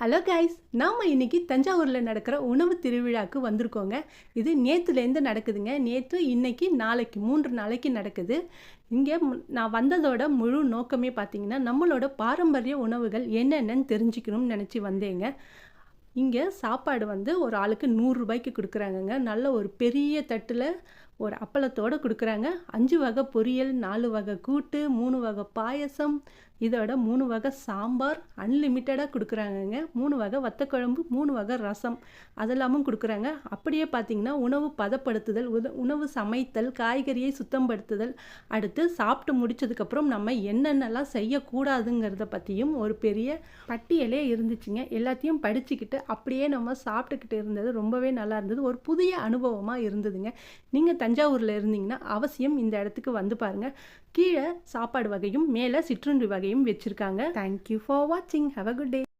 Hello guys நாம் இன்னைக்கு தஞ்சாவூரில் நடக்கிற உணவு திருவிழாக்கு வந்திருக்கோங்க. இது நேற்றுலேருந்து நடக்குதுங்க. நேற்று இன்றைக்கி நாளைக்கு மூன்று நாளைக்கு நடக்குது. இங்கே நான் வந்ததோட முழு நோக்கமே பார்த்தீங்கன்னா நம்மளோட பாரம்பரிய உணவுகள் என்னென்னு தெரிஞ்சுக்கணும்னு நினச்சி வந்தேங்க. இங்கே சாப்பாடு வந்து ஒரு ஆளுக்கு நூறுரூபாய்க்கு கொடுக்குறாங்கங்க. நல்ல ஒரு பெரிய தட்டில் ஒரு அப்பளத்தோடு கொடுக்குறாங்க. அஞ்சு வகை பொரியல் நாலு வகை கூட்டு மூணு வகை பாயசம் இதோட மூணு வகை சாம்பார் அன்லிமிட்டடாக கொடுக்குறாங்கங்க. மூணு வகை வத்தக்குழம்பு மூணு வகை ரசம் அதெல்லாமும் கொடுக்குறாங்க. அப்படியே பார்த்தீங்கன்னா உணவு பதப்படுத்துதல் உத உணவு சமைத்தல் காய்கறியை சுத்தப்படுத்துதல் அடுத்து சாப்பிட்டு முடிச்சதுக்கப்புறம் நம்ம என்னென்னலாம் செய்யக்கூடாதுங்கிறத பற்றியும் ஒரு பெரிய பட்டியலே இருந்துச்சுங்க. எல்லாத்தையும் படிச்சுக்கிட்டு அப்படியே நம்ம சாப்பிட்டுக்கிட்டு இருந்தது ரொம்பவே நல்லா இருந்தது. ஒரு புதிய அனுபவமாக இருந்ததுங்க. நீங்கள் தஞ்சாவூரில் இருந்தீங்கன்னா அவசியம் இந்த இடத்துக்கு வந்து பாருங்கள் கீழே சாப்பாடு வகையும் மேலே சிற்றுண்டி வகையும் வச்சுருக்காங்க. தேங்க்யூ ஃபார் வாட்சிங் ஹவ் அ குட் டே